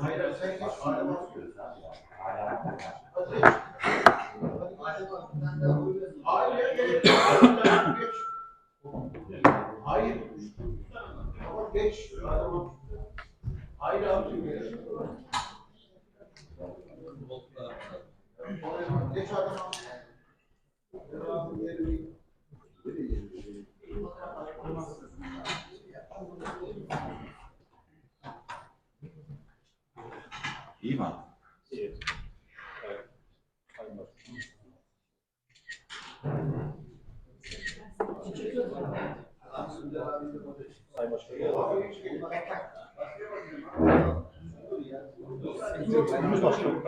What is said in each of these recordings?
Hayır sen geç. Hayır geç. Hayır. Tamam geç. Hayır abi geç. Geç adam. İyi mi abi?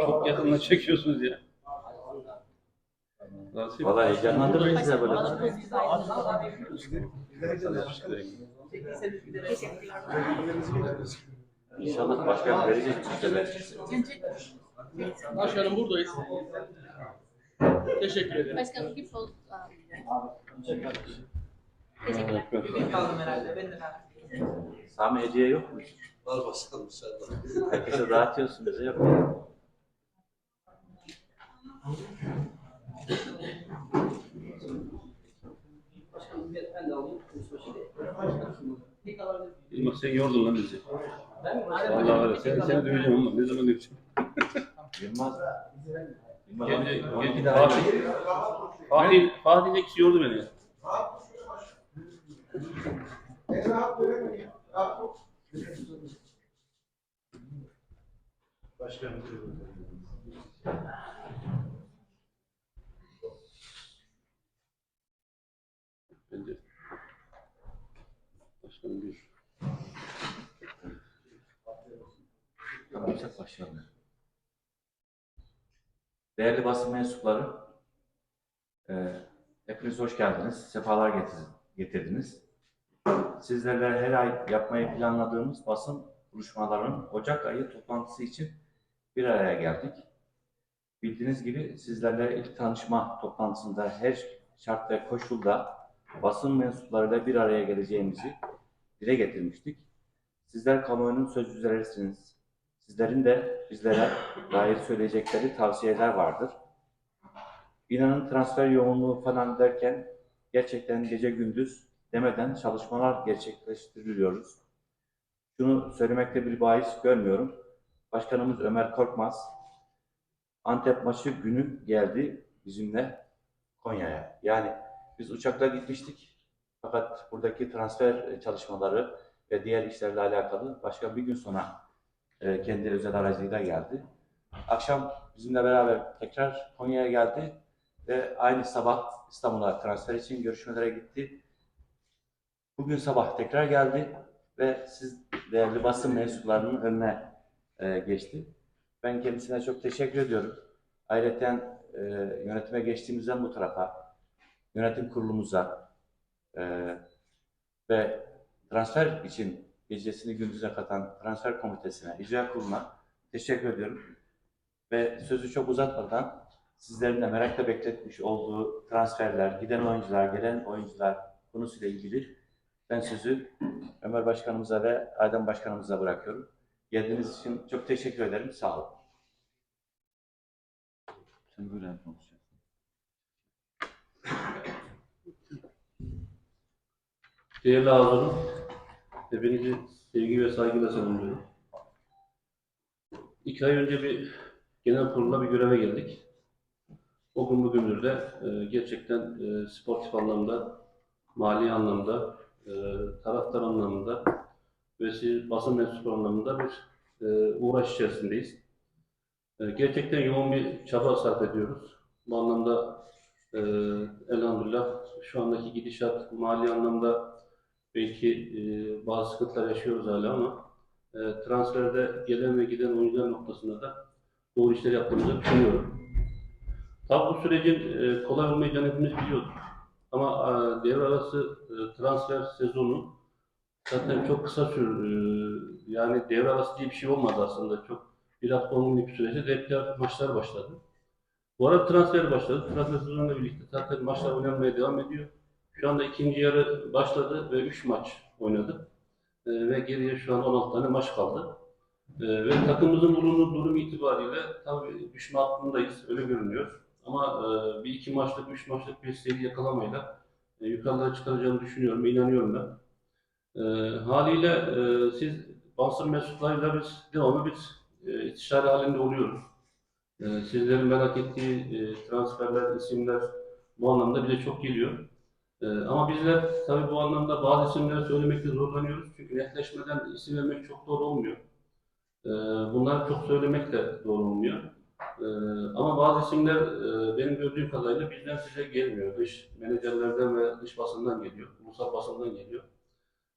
Çok yakından çekiyorsunuz ya. Nasip. Valla heyecanlandırır bize böyle. İnşallah başkan verecek bize. Başkanım buradayız. Teşekkür ederim. Başkanım bir poz. Bir kaldım herhalde. Ben de kaldım. Sami hediye yok mu? Var basalım sen. Herkese dağıtıyorsun bize yok. Başkanım bir ben de alayım. Bir kalabilir. Yılmaz sen yordun lan bizi. Ben mi? Var ya, seni, seni döveceğim ama ne zaman döveceğim? Yılmaz. Geldi, geldi. Fatih, Fatih, Fatih de kişi yordu beni ya. Bence. Başkanım bir. Yüksek başlayalım. Değerli basın mensupları, e, hepiniz hoş geldiniz. Sefalar getirdiniz. Sizlerle her ay yapmayı planladığımız basın buluşmalarının Ocak ayı toplantısı için bir araya geldik. Bildiğiniz gibi sizlerle ilk tanışma toplantısında her şart ve koşulda basın mensuplarıyla bir araya geleceğimizi dile getirmiştik. Sizler kamuoyunun sözcülerisiniz. Sizlerin de bizlere dair söyleyecekleri tavsiyeler vardır. İnanın transfer yoğunluğu falan derken gerçekten gece gündüz demeden çalışmalar gerçekleştiriyoruz. Şunu söylemekte bir bahis görmüyorum. Başkanımız Ömer Korkmaz Antep maçı günü geldi bizimle Konya'ya. Yani biz uçakla gitmiştik. Fakat buradaki transfer çalışmaları ve diğer işlerle alakalı başka bir gün sonra e, kendi özel aracıyla geldi. Akşam bizimle beraber tekrar Konya'ya geldi ve aynı sabah İstanbul'a transfer için görüşmelere gitti. Bugün sabah tekrar geldi ve siz değerli basın mensuplarının önüne e, geçti. Ben kendisine çok teşekkür ediyorum. Ayrıca e, yönetime geçtiğimizden bu tarafa, yönetim kurulumuza e, ve transfer için gecesini gündüze katan transfer komitesine, icra kuruluna teşekkür ediyorum. Ve sözü çok uzatmadan sizlerin de merakla bekletmiş olduğu transferler, giden oyuncular, gelen oyuncular konusuyla ilgili ben sözü Ömer Başkanımıza ve Adem Başkanımıza bırakıyorum. Geldiğiniz için çok teşekkür ederim. Sağ olun. Sen böyle konuşacaksın. Değerli ağalarım, hepinizi sevgi ve saygıyla selamlıyorum. İki ay önce bir genel kurula bir göreve geldik. O gün bugündür de e, gerçekten e, sportif anlamda, mali anlamda, e, taraftar anlamında ve basın mensubu anlamında bir e, uğraş içerisindeyiz. E, gerçekten yoğun bir çaba sarf ediyoruz. Bu anlamda e, elhamdülillah şu andaki gidişat mali anlamda belki e, bazı sıkıntılar yaşıyoruz hala ama e, transferde gelen ve giden oyuncular noktasında da doğru işler yaptığımızı düşünüyorum. Tabi bu sürecin e, kolay olmayacağını hepimiz biliyorduk. Ama e, devre arası transfer sezonu zaten çok kısa sür, e, yani devre arası diye bir şey olmadı aslında. Çok bir hafta on günlük bir süreçte deklar maçlar başladı. Bu arada transfer başladı. Transfer sezonuyla birlikte zaten maçlar oynanmaya devam ediyor. Şu anda ikinci yarı başladı ve 3 maç oynadık. Ee, ve geriye şu an 16 tane maç kaldı. Ee, ve takımımızın bulunduğu durum itibariyle tabii düşme hattındayız, öyle görünüyor. Ama e, bir iki maçlık, üç maçlık bir seri yakalamayla e, yukarılara çıkaracağını düşünüyorum, inanıyorum ben. E, haliyle e, siz basın mensuplarıyla biz devamlı biz e, istişare halinde oluyoruz. E, sizlerin merak ettiği e, transferler, isimler bu anlamda bize çok geliyor. E, ama bizler tabii bu anlamda bazı isimleri söylemekte zorlanıyoruz. Çünkü netleşmeden isim vermek çok doğru olmuyor. E, bunları çok söylemek de doğru olmuyor. E, ama bazı isimler e, benim gördüğüm kadarıyla bizden size gelmiyor. Dış menajerlerden ve dış basından geliyor. Ulusal basından geliyor.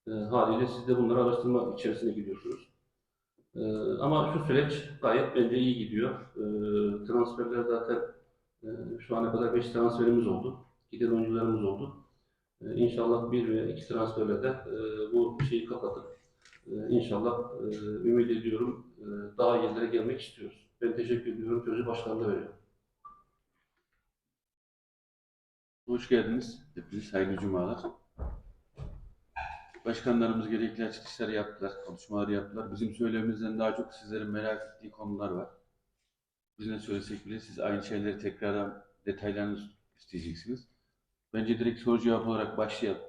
E, haliyle siz de bunları araştırma içerisine gidiyorsunuz. E, ama şu süreç gayet bence iyi gidiyor. E, transferler zaten e, şu ana kadar 5 transferimiz oldu. Giden oyuncularımız oldu. E, inşallah bir ve iki transferle de bu şeyi kapatıp e, inşallah e, ümit ediyorum e, daha yerlere gelmek istiyoruz. Ben teşekkür ediyorum. Sözü başkanına veriyorum. Hoş geldiniz. Hepiniz hayırlı cumalar. Başkanlarımız gerekli açıklanışları yaptılar, konuşmaları yaptılar. Bizim söylememizden daha çok sizlerin merak ettiği konular var. Biz ne söylesek bile siz aynı şeyleri tekrardan detaylarını isteyeceksiniz. Bence direkt soru cevap olarak başlayalım.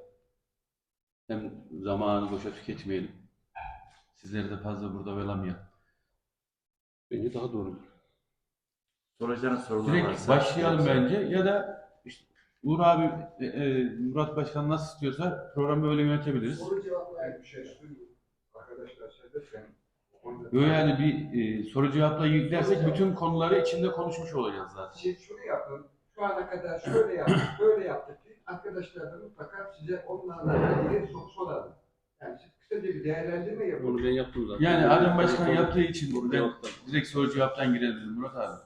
Hem zamanı boşa tüketmeyelim. Sizleri de fazla burada oyalamayalım. Bence daha doğru. Soracağınız sorular Direkt varsa. başlayalım bence ya da işte Uğur abi, e, e, Murat Başkan nasıl istiyorsa programı öyle yönetebiliriz. Soru cevap ver bir şey söyleyeyim. Arkadaşlar söylerken. o konuda- Yo yani bir e, soru cevapla yüklersek bütün konuları içinde konuşmuş olacağız zaten. Siz şunu yapın, şu ana kadar şöyle yaptık, böyle yaptık diye arkadaşlar da mutlaka size onlarla ilgili soru sorarlar. Yani siz kısaca bir değerlendirme yapın. Bunu ben yaptım zaten. Yani Adem Başkan yaptığı için Soru ben direkt soru cevaptan girelim Murat abi.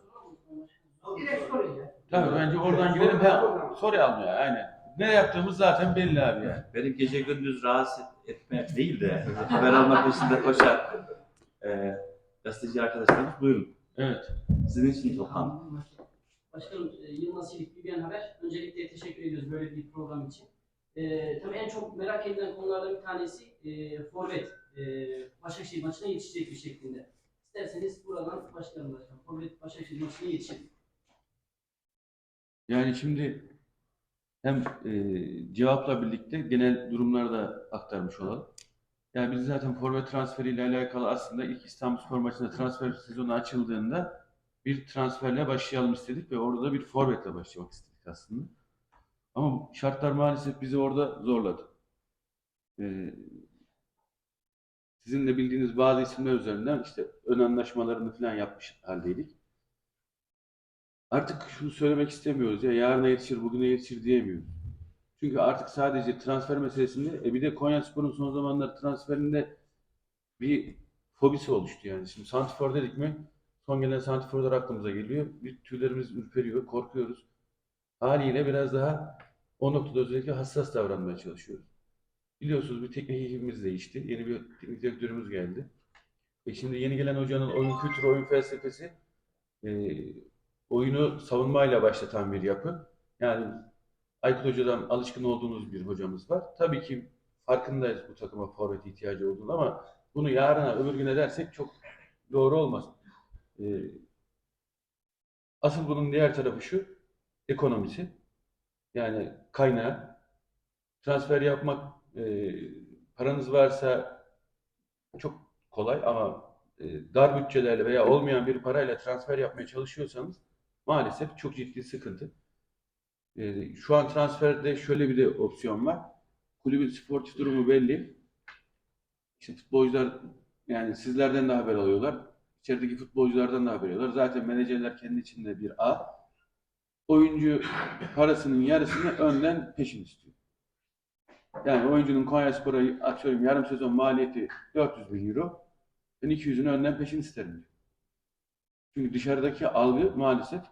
Direkt sorun ya. Tabii bence oradan girelim. Ha, soru almıyor aynen. Ne yaptığımız zaten belli abi yani. Benim gece gündüz rahatsız etme değil de haber alma peşinde koşan e, gazeteci arkadaşlarımız buyurun. Evet. Sizin için toplandık. Başkanım, e, Yılmaz Çelik, BBN Haber. Öncelikle teşekkür ediyoruz böyle bir program için. E, tabii en çok merak edilen konulardan bir tanesi e, Forvet. E, Başakşehir maçına yetişecek bir şeklinde. İsterseniz buradan başlayalım başkanım. Forvet Başakşehir maçına yetişin. Yani şimdi hem e, cevapla birlikte genel durumları da aktarmış olalım. Yani biz zaten forvet transferiyle alakalı aslında ilk İstanbulspor maçında transfer sezonu açıldığında bir transferle başlayalım istedik ve orada da bir forvetle başlamak istedik aslında. Ama şartlar maalesef bizi orada zorladı. E, sizin de bildiğiniz bazı isimler üzerinden işte ön anlaşmalarını falan yapmış haldeydik. Artık şunu söylemek istemiyoruz ya yarına yetişir, bugüne yetişir diyemiyoruz. Çünkü artık sadece transfer meselesinde e bir de Konyaspor'un son zamanlar transferinde bir fobisi oluştu yani. Şimdi santifor dedik mi son gelen santiforlar aklımıza geliyor. Bir tüylerimiz ürperiyor, korkuyoruz. Haliyle biraz daha o noktada özellikle hassas davranmaya çalışıyoruz. Biliyorsunuz bir teknik ekibimiz değişti. Yeni bir teknik direktörümüz geldi. E şimdi yeni gelen hocanın oyun kültürü, oyun felsefesi e, oyunu savunmayla başlatan bir yapı. Yani Aykut Hoca'dan alışkın olduğunuz bir hocamız var. Tabii ki farkındayız bu takıma forvet ihtiyacı olduğunu ama bunu yarına öbür güne dersek çok doğru olmaz. Ee, asıl bunun diğer tarafı şu, ekonomisi. Yani kaynağı. Transfer yapmak, e, paranız varsa çok kolay ama e, dar bütçelerle veya olmayan bir parayla transfer yapmaya çalışıyorsanız maalesef çok ciddi sıkıntı. Ee, şu an transferde şöyle bir de opsiyon var. Kulübün sportif durumu belli. İşte futbolcular yani sizlerden de haber alıyorlar. İçerideki futbolculardan da haber alıyorlar. Zaten menajerler kendi içinde bir ağ. Oyuncu parasının yarısını önden peşin istiyor. Yani oyuncunun Konyaspor'a atıyorum yarım sezon maliyeti 400 bin euro. Ben 200'ünü önden peşin isterim diyor. Çünkü dışarıdaki algı maalesef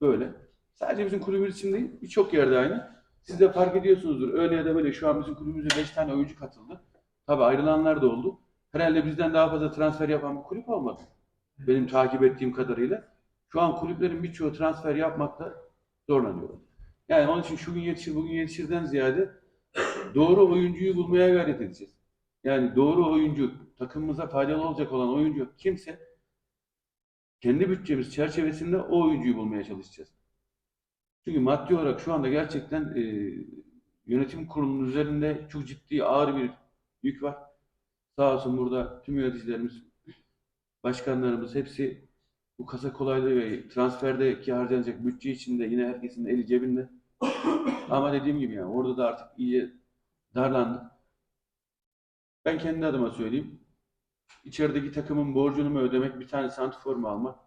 böyle. Sadece bizim kulübümüz için değil, birçok yerde aynı. Siz de fark ediyorsunuzdur. Öyle ya da böyle şu an bizim kulübümüze 5 tane oyuncu katıldı. Tabii ayrılanlar da oldu. Herhalde bizden daha fazla transfer yapan bir kulüp olmadı. Benim takip ettiğim kadarıyla. Şu an kulüplerin birçoğu transfer yapmakta zorlanıyor. Yani onun için şu gün yetişir, bugün yetişirden ziyade doğru oyuncuyu bulmaya gayret edeceğiz. Yani doğru oyuncu takımımıza faydalı olacak olan oyuncu. Kimse kendi bütçemiz çerçevesinde o oyuncuyu bulmaya çalışacağız. Çünkü maddi olarak şu anda gerçekten e, yönetim kurulunun üzerinde çok ciddi ağır bir yük var. Sağ olsun burada tüm yöneticilerimiz, başkanlarımız hepsi bu kasa kolaylığı ve transferdeki harcanacak bütçe içinde yine herkesin eli cebinde. Ama dediğim gibi yani orada da artık iyice darlandık. Ben kendi adıma söyleyeyim. İçerideki takımın borcunu mu ödemek, bir tane santifor mu almak?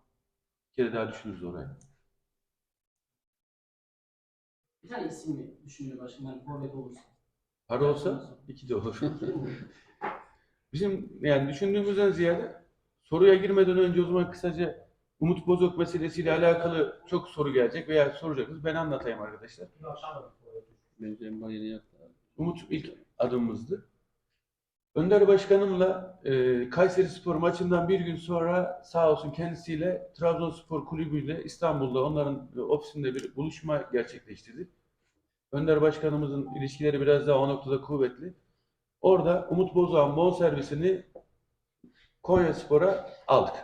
Bir kere daha düşünürüz oraya. Bir tane isim mi düşünüyor başkanım? Yani forvet olursa. Para olsa iki de olur. Bizim yani düşündüğümüzden ziyade soruya girmeden önce o zaman kısaca Umut Bozok meselesiyle alakalı çok soru gelecek veya soracaksınız. Ben anlatayım arkadaşlar. Umut ilk adımımızdı. Önder Başkanımla e, Kayseri Spor maçından bir gün sonra sağ olsun kendisiyle Trabzonspor Kulübü'yle İstanbul'da onların e, ofisinde bir buluşma gerçekleştirdik. Önder Başkanımızın ilişkileri biraz daha o noktada kuvvetli. Orada Umut Bozağ'ın bonservisini Konya Spor'a aldık.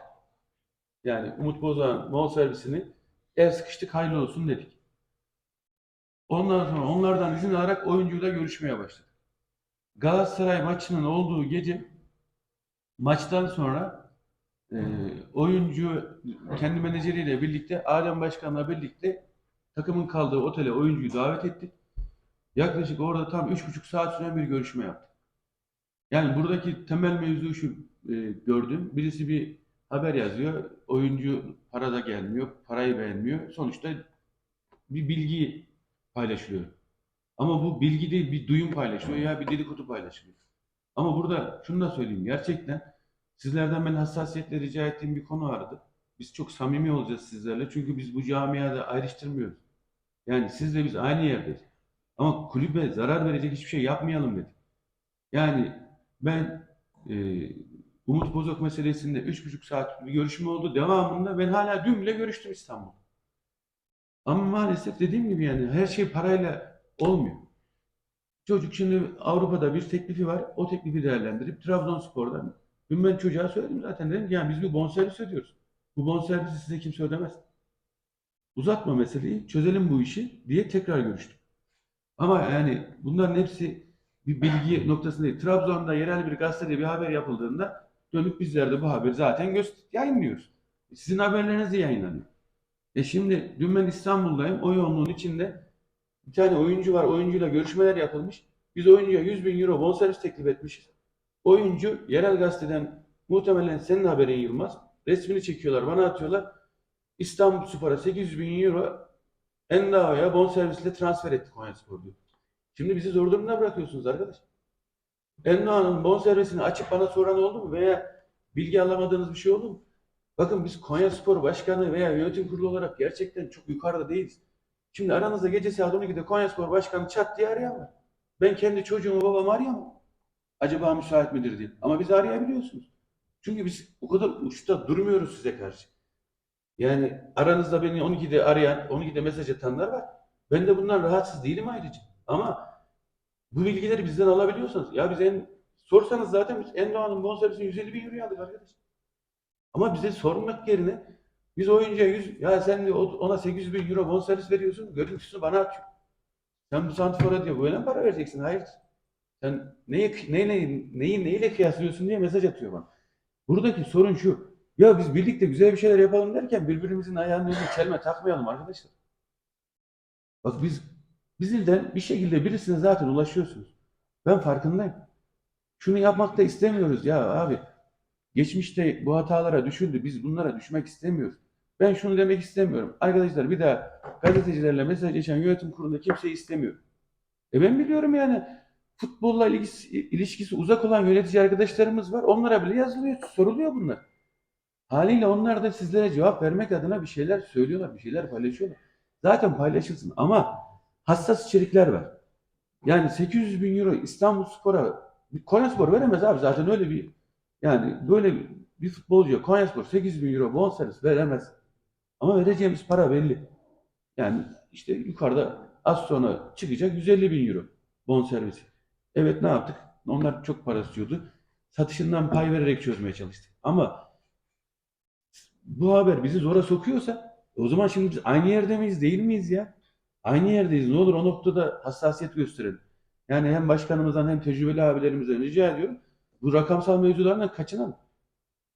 Yani Umut Bozağ'ın bonservisini el sıkıştık hayırlı olsun dedik. Ondan sonra onlardan izin alarak oyuncuyla görüşmeye başladık. Galatasaray maçının olduğu gece maçtan sonra e, oyuncu kendi menajeriyle birlikte Adem Başkan'la birlikte takımın kaldığı otele oyuncuyu davet ettik. Yaklaşık orada tam üç buçuk saat süren bir görüşme yaptık. Yani buradaki temel mevzu şu e, gördüm. Birisi bir haber yazıyor. Oyuncu parada gelmiyor. Parayı beğenmiyor. Sonuçta bir bilgi paylaşılıyor. Ama bu bilgi değil bir duyum paylaşılıyor ya bir dedikodu paylaşılıyor. Ama burada şunu da söyleyeyim. Gerçekten sizlerden ben hassasiyetle rica ettiğim bir konu vardı. Biz çok samimi olacağız sizlerle. Çünkü biz bu camiada ayrıştırmıyoruz. Yani sizle biz aynı yerdeyiz. Ama kulübe zarar verecek hiçbir şey yapmayalım dedik. Yani ben e, Umut Bozok meselesinde üç buçuk saat bir görüşme oldu. Devamında ben hala dün bile görüştüm İstanbul. Ama maalesef dediğim gibi yani her şey parayla olmuyor. Çocuk şimdi Avrupa'da bir teklifi var. O teklifi değerlendirip Trabzonspor'dan. Dün ben çocuğa söyledim zaten dedim ki yani biz bir bonservis ödüyoruz. Bu bonservisi size kimse ödemez. Uzatma meseleyi, çözelim bu işi diye tekrar görüştüm. Ama yani bunların hepsi bir bilgi noktasında değil. Trabzon'da yerel bir gazetede bir haber yapıldığında dönüp bizler de bu haberi zaten göster yayınlıyoruz. Sizin haberleriniz de yayınlanıyor. E şimdi dün ben İstanbul'dayım. O yoğunluğun içinde bir tane oyuncu var. Oyuncuyla görüşmeler yapılmış. Biz oyuncuya 100 bin euro bonservis teklif etmişiz. Oyuncu yerel gazeteden muhtemelen senin haberin Yılmaz. Resmini çekiyorlar, bana atıyorlar. İstanbul Spor'a 800 bin euro Endao'ya bonservisle transfer etti Konyaspor diyor. Şimdi bizi zor durumda bırakıyorsunuz arkadaş. Endao'nun bonservisini açıp bana soran oldu mu? Veya bilgi alamadığınız bir şey oldu mu? Bakın biz Konyaspor Başkanı veya yönetim kurulu olarak gerçekten çok yukarıda değiliz. Şimdi aranızda gece saat 12'de Konyaspor Başkanı çat diye arayan var. Ben kendi çocuğumu babamı arayamam. Acaba müsait midir diye. Ama bizi arayabiliyorsunuz. Çünkü biz o kadar uçta durmuyoruz size karşı. Yani aranızda beni 12'de arayan, 12'de mesaj atanlar var. Ben de bundan rahatsız değilim ayrıca. Ama bu bilgileri bizden alabiliyorsanız, ya biz en sorsanız zaten biz Endoğan'ın bonservisini 150 bin euroya aldık arkadaş. Ama bize sormak yerine biz oyuncuya 100, ya sen de ona 800 bin euro bonservis veriyorsun, görüntüsünü bana atıyor. Sen bu santifora diyor böyle mi para vereceksin? Hayır. Sen neyi, neyi, neyi neyle kıyaslıyorsun diye mesaj atıyor bana. Buradaki sorun şu. Ya biz birlikte güzel bir şeyler yapalım derken birbirimizin ayağının önüne çelme takmayalım arkadaşlar. Bak biz bizden bir şekilde birisine zaten ulaşıyorsunuz. Ben farkındayım. Şunu yapmak da istemiyoruz ya abi. Geçmişte bu hatalara düşüldü. Biz bunlara düşmek istemiyoruz. Ben şunu demek istemiyorum. Arkadaşlar bir daha gazetecilerle mesajlaşan yönetim kurulunda kimseyi istemiyorum. E ben biliyorum yani futbolla ilgisi, ilişkisi uzak olan yönetici arkadaşlarımız var. Onlara bile yazılıyor, soruluyor bunlar. Haliyle onlar da sizlere cevap vermek adına bir şeyler söylüyorlar, bir şeyler paylaşıyorlar. Zaten paylaşılsın ama hassas içerikler var. Yani 800 bin euro İstanbul Spor'a Konyaspor veremez abi zaten öyle bir yani böyle bir, bir futbolcuya Konyaspor 800 bin euro bonservis veremez. Ama vereceğimiz para belli. Yani işte yukarıda az sonra çıkacak 150 bin euro bonservisi. Evet ne yaptık? Onlar çok para istiyordu. satışından pay vererek çözmeye çalıştık. Ama bu haber bizi zora sokuyorsa o zaman şimdi biz aynı yerde miyiz değil miyiz ya? Aynı yerdeyiz. Ne olur o noktada hassasiyet gösterelim. Yani hem başkanımızdan hem tecrübeli abilerimizden rica ediyorum. Bu rakamsal mevzulardan kaçınalım.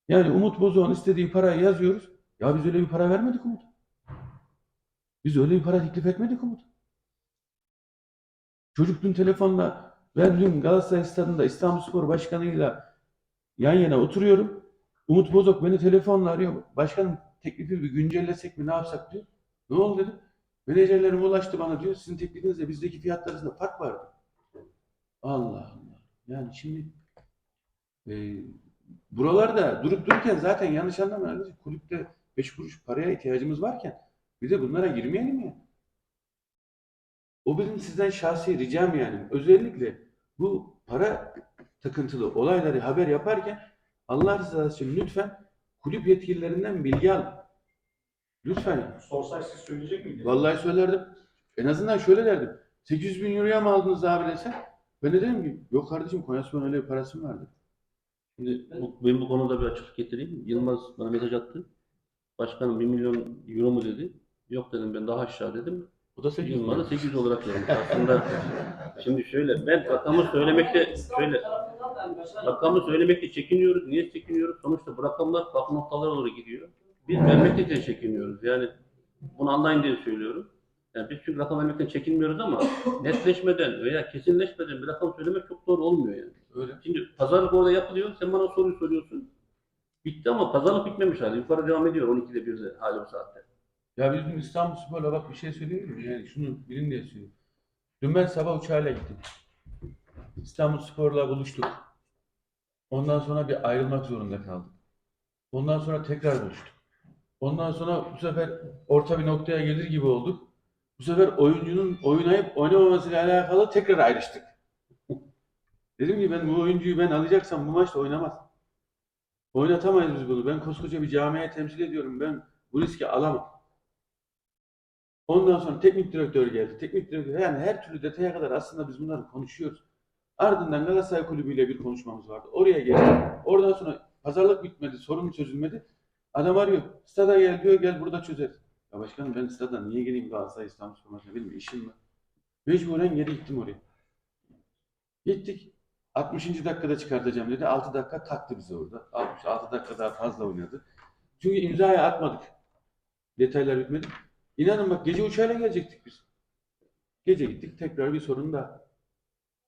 Yani Umut Bozok'un istediği parayı yazıyoruz. Ya biz öyle bir para vermedik Umut. Biz öyle bir para teklif etmedik Umut. Çocuk dün telefonla ben dün Galatasaray Stadı'nda İstanbulspor Başkanı'yla yan yana oturuyorum. Umut Bozok beni telefonla arıyor. Başkanım teklifi bir güncellesek mi ne yapsak diyor. Ne oldu dedim. Menajerlerim ulaştı bana diyor. Sizin teklifinizle bizdeki fiyatlar arasında fark var diyor. Allah Allah. Yani şimdi e, buralarda durup dururken zaten yanlış anlamayın. Kulüpte 5 kuruş paraya ihtiyacımız varken bir de bunlara girmeyelim ya. O benim sizden şahsi ricam yani. Özellikle bu para takıntılı olayları haber yaparken Allah rızası için lütfen kulüp yetkililerinden bilgi al. Lütfen. Sorsak siz söyleyecek miydiniz? Vallahi söylerdim. En azından şöyle derdim. 800 bin euroya mı aldınız abi desen? Ben de dedim ki yok kardeşim Konyaspor'un öyle bir parası mı vardı? Şimdi bu, ben bu konuda bir açıklık getireyim. Yılmaz bana mesaj attı. Başkanım 1 milyon euro mu dedi. Yok dedim ben daha aşağı dedim. O da 800 Yılmaz'a bin. 800 olarak vermiş. Aslında şimdi şöyle ben rakamı söylemekte şöyle rakamı söylemekte çekiniyoruz. Niye çekiniyoruz? Sonuçta bu rakamlar farklı noktalara doğru gidiyor. Biz de çekiniyoruz. Yani bunu anlayın diye söylüyorum. Yani biz çünkü rakam vermekten çekinmiyoruz ama netleşmeden veya kesinleşmeden bir rakam söylemek çok doğru olmuyor yani. Öyle. Şimdi pazarlık orada yapılıyor. Sen bana soruyu soruyorsun. Bitti ama pazarlık bitmemiş hali. Yukarı devam ediyor 12'de 1'de hali bu saatte. Ya biz dün İstanbul Spor'la bak bir şey söyleyeyim mi? Yani şunu bilin diye söyleyeyim. Dün ben sabah uçağıyla gittim. İstanbul Spor'la buluştuk. Ondan sonra bir ayrılmak zorunda kaldık. Ondan sonra tekrar buluştuk. Ondan sonra bu sefer orta bir noktaya gelir gibi olduk. Bu sefer oyuncunun oynayıp oynamamasıyla alakalı tekrar ayrıştık. Dedim ki ben bu oyuncuyu ben alacaksam bu maçta oynamaz. Oynatamayız biz bunu. Ben koskoca bir camiye temsil ediyorum. Ben bu riski alamam. Ondan sonra teknik direktör geldi. Teknik direktör yani her türlü detaya kadar aslında biz bunları konuşuyoruz. Ardından Galatasaray Kulübü ile bir konuşmamız vardı. Oraya geçtik. Oradan sonra pazarlık bitmedi, sorun çözülmedi. Adam arıyor. Stada gel diyor, gel burada çözeriz. Ya başkanım ben stada niye geleyim Galatasaray İstanbul Spor maçına bilmiyorum işim var. Mecburen geri gittim oraya. Gittik. 60. dakikada çıkartacağım dedi. 6 dakika taktı bize orada. 66 dakika daha fazla oynadı. Çünkü imzayı atmadık. Detaylar bitmedi. İnanın bak gece uçağıyla gelecektik biz. Gece gittik tekrar bir sorun daha.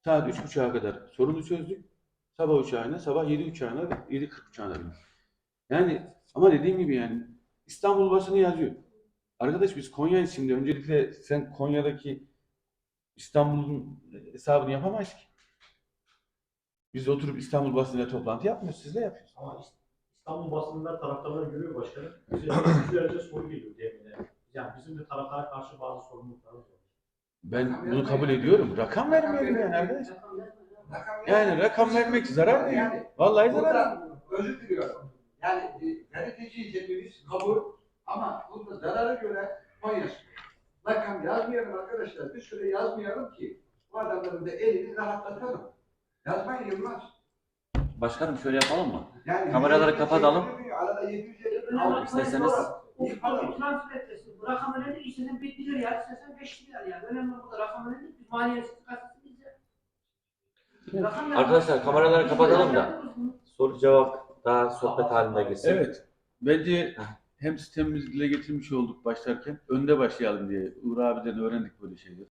Saat üç buçuğa kadar sorunu çözdük. Sabah uçağına, sabah 7 uçağına, 7.40 uçağına bindik. Yani ama dediğim gibi yani İstanbul basını yazıyor. Arkadaş biz Konya'yız şimdi. Öncelikle sen Konya'daki İstanbul'un hesabını yapamayız ki. Biz oturup İstanbul basınıyla toplantı yapmıyoruz. Siz de yapıyorsunuz. Ama İstanbul basınında taraftarlar görüyor başkanım. Bize yüzlerce soru geliyor demine. Yani bizim de taraftara karşı bazı sorumluluklarımız var. Ben bunu kabul ediyorum. Rakam vermeyelim yani arkadaş. Yani rakam vermek zarar değil. Yani Vallahi zarar. Özür diliyorum. Yani e, gazeteciyiz hepimiz kabul ama burada zararı göre Konya Rakam yazmayalım arkadaşlar. Bir süre yazmayalım ki bu adamların da elini rahatlatalım. Yazmayın Yılmaz. Başkanım şöyle yapalım mı? Yani Kameraları kapatalım. Arada 750 Önemli İsterseniz futbolcu transfer etmesi. Bu rakam önemli. İstesen 1 lira ya, istesen 5 lira ya. Önemli burada rakam önemli. Biz. Rakam önemli. Arkadaşlar, kameraları kapatalım da. Soru cevap daha sohbet halinde geçsin. Evet. Bence hem sistemimizi dile getirmiş olduk başlarken önde başlayalım diye. Uğur abiden öğrendik böyle şeyleri.